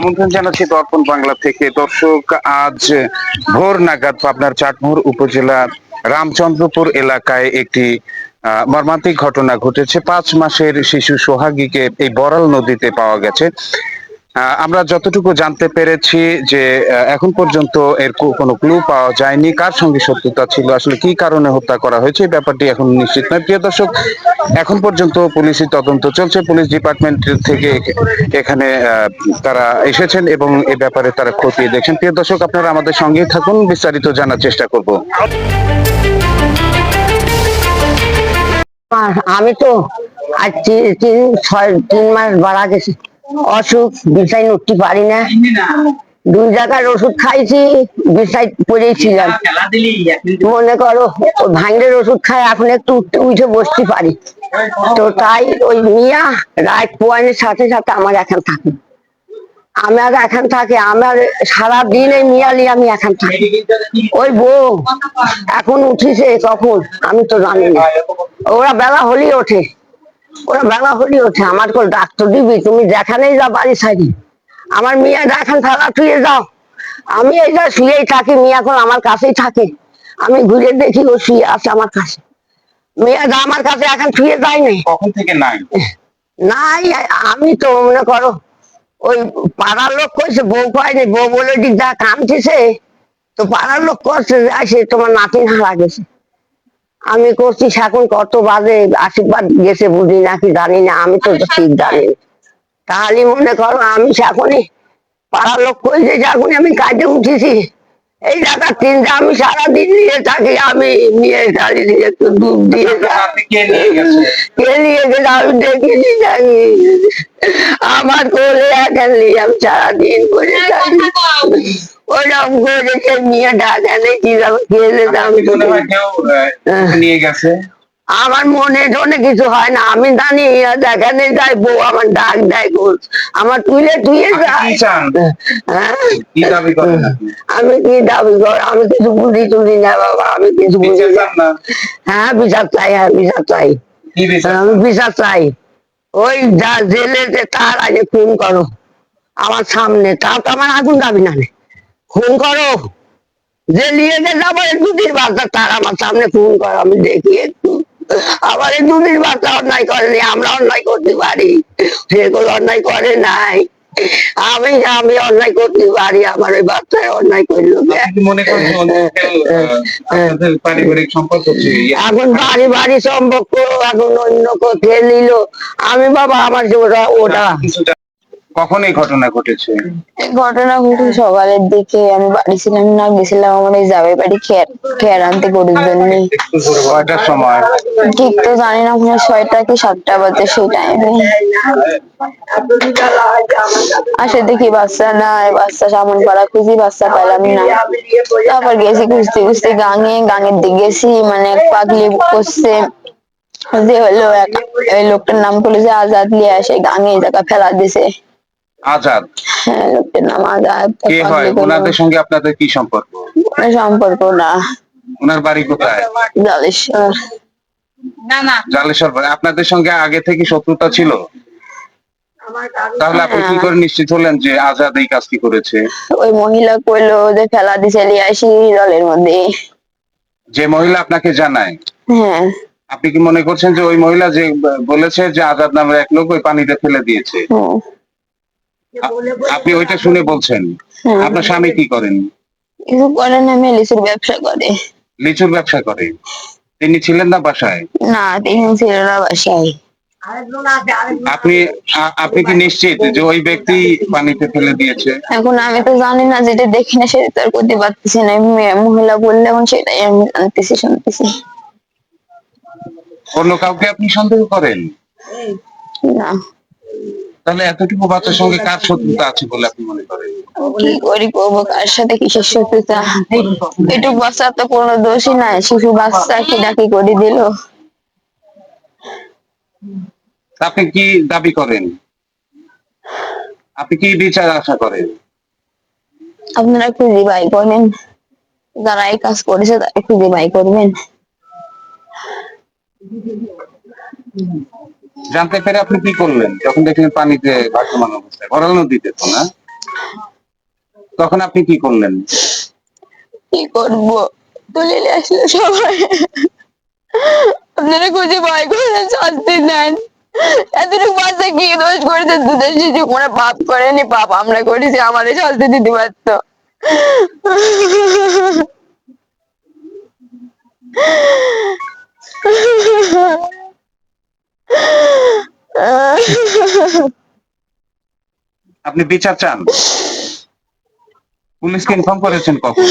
আমন্ত্রণ জানাচ্ছি দর্পণ বাংলা থেকে। দর্শক, আজ ভোর নাগাদ পাবনার চাটমোহর উপজেলা রামচন্দ্রপুর এলাকায় একটি মর্মান্তিক ঘটনা ঘটেছে। পাঁচ মাসের শিশু সোহাগীকে এই বরাল নদীতে পাওয়া গেছে। আমরা যতটুকু জানতে পেরেছি যে এখন পর্যন্ত এর কোনো ক্লু পাওয়া যায়নি। কার সঙ্গে শত্রুতা ছিল? আসলে কি কারণে হত্যা করা হয়েছে? ব্যাপারটি এখন নিশ্চিত নয়। প্রিয় দর্শক, এখন পর্যন্ত পুলিশি তদন্ত চলছে। পুলিশ ডিপার্টমেন্ট থেকে এখানে তারা এসেছেন এবং এ ব্যাপারে তারা খতিয়ে দেখছেন। প্রিয় দর্শক, আপনারা আমাদের সঙ্গেই থাকুন। বিস্তারিত জানার চেষ্টা করব। আমি তো আজ তিন ছয় তিন মাস বাড়া গেছে। অসুখ বিছাই উঠতে পারি না। দুই জায়গার ওষুধ খাইছি বিছাই পড়েছিলাম। মনে করো ওই ভাঙড়ের ওষুধ খাই এখন একটু উঠতে উঠে বসতে পারি। তো তাই ওই মিয়া রাত পোয়ানের সাথে সাথে আমার এখন থাকে। আমার এখন থাকে আমার সারাদিন এই মিয়ালি আমি এখন থাকি। ওই বউ এখন উঠিছে কখন? আমি তো জানি না। ওরা বেলা হলেই ওঠে। ওরা বেলা হলেই ওঠে আমার কোল ডাক্তার দিবি তুমি যেখানেই যা বাড়ি সাইডে আমার মেয়ে দেখান থাকা শুয়ে যাও। আমি এই যা শুয়েই থাকি মেয়ে এখন আমার কাছেই থাকে। আমি ঘুরে দেখি ও শুয়ে আছে আমার কাছে। মেয়ে যা আমার কাছে এখন শুয়ে যায় নাই। কখন থেকে নাই? নাই আমি তো মনে করো ওই পাড়ার লোক কইছে বউ পায়নি বউ বলে যে কামতেছে তো পাড়ার লোক করছে আসে তোমার নাতিন হারা গেছে আমি করছি এখন কত বাজে আশীর্বাদ গেছে বুঝি নাকি জানি না আমি তো ঠিক জানি। তাহলে মনে করো আমি এখনই পাড়ার লোক কইছে যে এখন আমি কাজে উঠেছি এই জায়গা তিনটা আমি সারাদিন নিয়ে থাকি আমি নিয়ে গাড়ি দিয়ে একটু দুধ দিয়ে কে নিয়ে গেলে আমি দেখিনি জানি। আমার কোলে এখন নিয়ে আমি সারাদিন করে থাকি। ওরকম করে সে নিয়ে ঢাকা নেই খেলে আমি তো হয়। নিয়ে গেছে? আমার মনে টনে কিছু হয় না আমি জানি দেখানে যাই বউ আমার ডাক দেয় গোল। আমার তুলে তুলে যায়। চান? হ্যাঁ? আমি কি দাবি কর আমি কিছু বুঝি টুঝি না বাবা আমি কিছু বুঝি হ্যাঁ বিচার চাই হ্যাঁ বিচার চাই। আমি বিচার চাই। ওই যা জেলে যে তার আগে খুন করো। আমার সামনে তা তো আমার আগুন দাবি না খুন করো। যে নিয়ে যে যাব দুদিন বাচ্চা তার আমার সামনে খুন করো আমি দেখি একটু আবার দুদিন বাচ্চা অন্যায় করেনি আমরা অন্যায় করতে পারি। সেগুলো অন্যায় করে নাই। আমি আমি অন্যায় করতে পারি আমার ওই বাচ্চায় অন্যায় করল? এখন বাড়ি বাড়ি সম্পর্ক এখন অন্য কোথায় নিল? আমি বাবা আমার ওটা। কখন এই ঘটনা ঘটেছে? ঘটনা ঘটে সকালের দিকে। আমি বাড়ি ছিলাম না গেছিলাম আমার এই যাবে বাড়ি খেয়ার খেয়ার আনতে গরুর জন্য। কয়টার সময়? ঠিক তো জানি না কোনো ছয়টা কি সাতটা বাজে সেই টাইমে আসে দেখি বাচ্চা নাই বাচ্চা সামন পাড়া খুঁজি বাচ্চা পেলাম না। তারপর গেছি খুঁজতে খুঁজতে গাঙে গাঙের দিকে গেছি মানে এক পাগলি করছে যে হলো এক লোকটার নাম বলে যে আজাদ লিয়ে আসে গাঙে জায়গা ফেলা দিছে। আজাদ? হ্যাঁ লোকটার নাম আজাদ কে হয়? ওনাদের সঙ্গে আপনাদের কি সম্পর্ক? কোনো সম্পর্ক না। ওনার বাড়ি কোথায়? জলেশ্বর। জালেশ্বর বাড়ি। আপনাদের সঙ্গে আগে থেকে শত্রুতা ছিল? তাহলে আপনি কি করে নিশ্চিত হলেন যে আজাদ এই কাজটি করেছে? ওই মহিলা কইলো যে ফেলা দিছে লিয়ে আসি জলের মধ্যে। যে মহিলা আপনাকে জানায়? হ্যাঁ। আপনি কি মনে করছেন যে ওই মহিলা যে বলেছে যে আজাদ নামের এক লোক ওই পানিতে ফেলে দিয়েছে? আপনি ওইটা শুনে বলছেন। আপনার স্বামী কি করেন? কিছু করে না মেলিসের ব্যবসা করে। লিচুর ব্যবসা করে? তিনি ছিলেন না বাসায়? না তিনি ছিল না বাসায়। আপনি আপনি কি নিশ্চিত যে ওই ব্যক্তি পানিতে ফেলে দিয়েছে? এখন আমি তো জানি না যেটা দেখি না সেটা তো আর করতে পারতেছি না। মহিলা বললে এখন সেটাই আমি জানতেছি শুনতেছি। অন্য কাউকে আপনি সন্দেহ করেন? না। তাহলে এতটুকু বাচ্চার সঙ্গে কার শত্রুতা আছে বলে আপনি মনে করেন? কি করি করব কার সাথে কিসের শত্রুতা? বাচ্চা তো কোনো দোষই নাই শিশু বাচ্চা কি ডাকি করে দিল? আপনি কি দাবি করেন? আপনি কি বিচার আশা করেন? আপনারা খুঁজে বাই করেন। যারা এই কাজ করেছে তারা খুঁজে বাই করবেন। জানতে পেরে আপনি কি করলেন? যখন দেখলেন পানিতে ভাসমান অবস্থায়, ভরাল নদীতে তো না? তখন আপনি কি করলেন? কি করব? দলিলে আসলে সবাই। আপনারা খুঁজে ভয় করে শাস্তি দেন এতটুকু বাচ্চা কি দোষ করেছে? দুধের শিশু পাপ করেনি, পাপ আমরা করেছি, আমাদের শাস্তি দিতে পারতো। আপনি বিচার চান? পুলিশকে ইনফর্ম করেছেন কখন?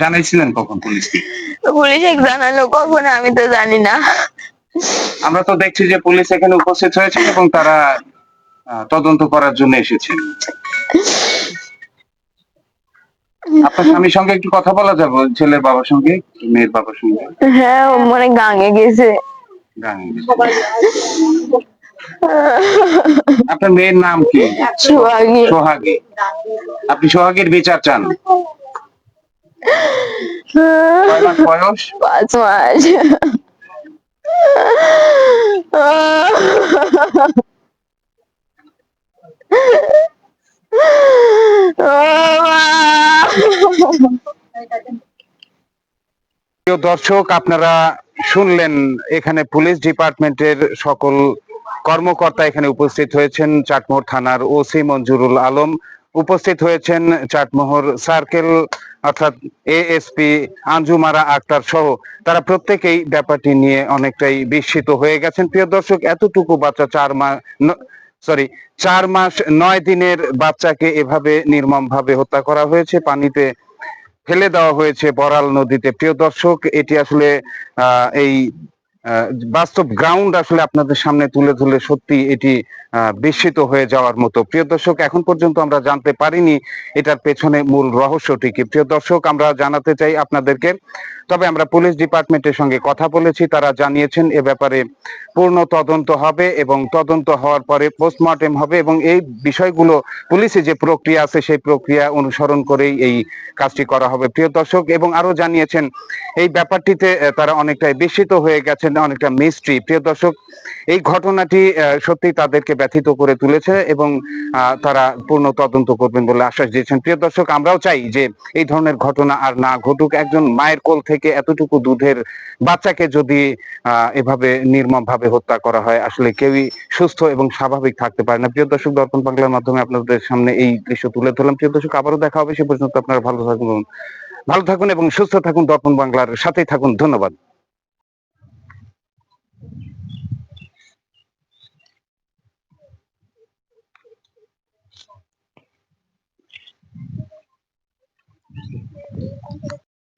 জানাইছিলেন কখন পুলিশকে? পুলিশ জানালো কখন আমি তো জানি না। আমরা তো দেখছি যে পুলিশ এখানে উপস্থিত হয়েছে এবং তারা তদন্ত করার জন্য এসেছেন আপনার স্বামীর সঙ্গে একটু কথা বলা যাবে ছেলের বাবার সঙ্গে মেয়ের বাবার সঙ্গে? হ্যাঁ মানে গাঙে গেছে। আপনার মেয়ের নাম কি? সুহাগী। সোহাগী। আপনি সোহাগীর বিচার চান। বয়স? পাঁচ মাস। দর্শক আপনারা শুনলেন, এখানে পুলিশ ডিপার্টমেন্টের সকল কর্মকর্তা এখানে উপস্থিত হয়েছেন, চাটমোহর থানার ওসি মঞ্জুরুল আলম উপস্থিত হয়েছেন, চাটমোহর সার্কেল অর্থাৎ এএসপি আঞ্জুমারা আক্তার সহ তারা প্রত্যেকেই ব্যাপারটি নিয়ে অনেকটাই বিস্মিত হয়ে গেছেন। প্রিয় দর্শক, এতটুকু বাচ্চা চার মাস সরি চার মাস নয় দিনের বাচ্চাকে এভাবে নির্মমভাবে হত্যা করা হয়েছে। পানিতে ফেলে দেওয়া হয়েছে বরাল নদীতে। প্রিয় দর্শক এটি আসলে এই বাস্তব গ্রাউন্ড আসলে আপনাদের সামনে তুলে ধরলে সত্যি এটি বিস্মিত হয়ে যাওয়ার মতো। প্রিয় দর্শক, এখন পর্যন্ত আমরা জানতে পারিনি এটার পেছনে মূল রহস্যটি কি। প্রিয় দর্শক, আমরা জানাতে চাই আপনাদেরকে, তবে আমরা পুলিশ ডিপার্টমেন্টের সঙ্গে কথা বলেছি, তারা জানিয়েছেন এ ব্যাপারে পূর্ণ তদন্ত হবে এবং তদন্ত হওয়ার পরে পোস্টমর্টেম হবে এবং এই বিষয়গুলো, পুলিশে যে প্রক্রিয়া আছে সেই প্রক্রিয়া অনুসরণ করেই এই কাজটি করা হবে। প্রিয় দর্শক, এবং আরও জানিয়েছেন, এই ব্যাপারটিতে তারা অনেকটাই বিস্মিত হয়ে গেছেন অনেকটা মিস্ট্রি প্রিয় দর্শক, এই ঘটনাটি সত্যি তাদেরকে ব্যথিত করে তুলেছে এবং তারা পূর্ণ তদন্ত করবেন বলে আশ্বাস দিয়েছেন। প্রিয় দর্শক, আমরাও চাই যে এই ধরনের ঘটনা আর না ঘটুক। একজন মায়ের কোল থেকে এতটুকু দুধের বাচ্চাকে যদি এভাবে নির্মম ভাবে হত্যা করা হয়, আসলে কেউই সুস্থ এবং স্বাভাবিক থাকতে পারে না। প্রিয় দর্শক, দর্পণ বাংলার মাধ্যমে আপনাদের সামনে এই দৃশ্য তুলে ধরলাম। প্রিয় দর্শক, আবারও দেখা হবে সে পর্যন্ত। আপনারা ভালো থাকুন ভালো থাকুন এবং সুস্থ থাকুন দর্পণ বাংলার সাথেই থাকুন। ধন্যবাদ।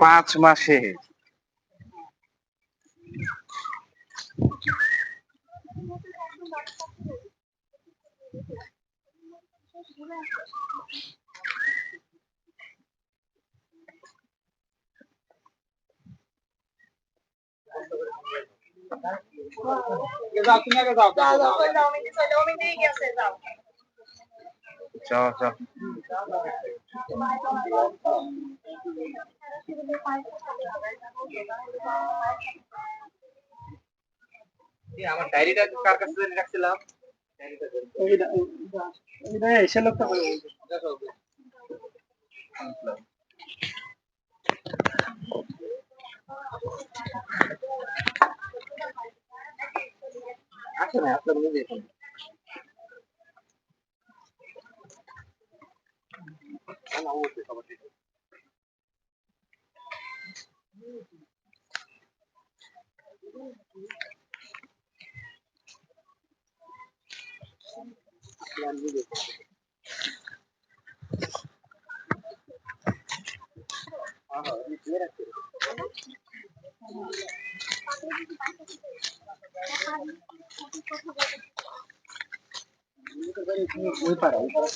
পাঁচ মাসে যাও যাও আমার ডায়েরিটা কার কাছে রাখছিলাম এসে লোকটা ওই পাড়া ওই পাড়া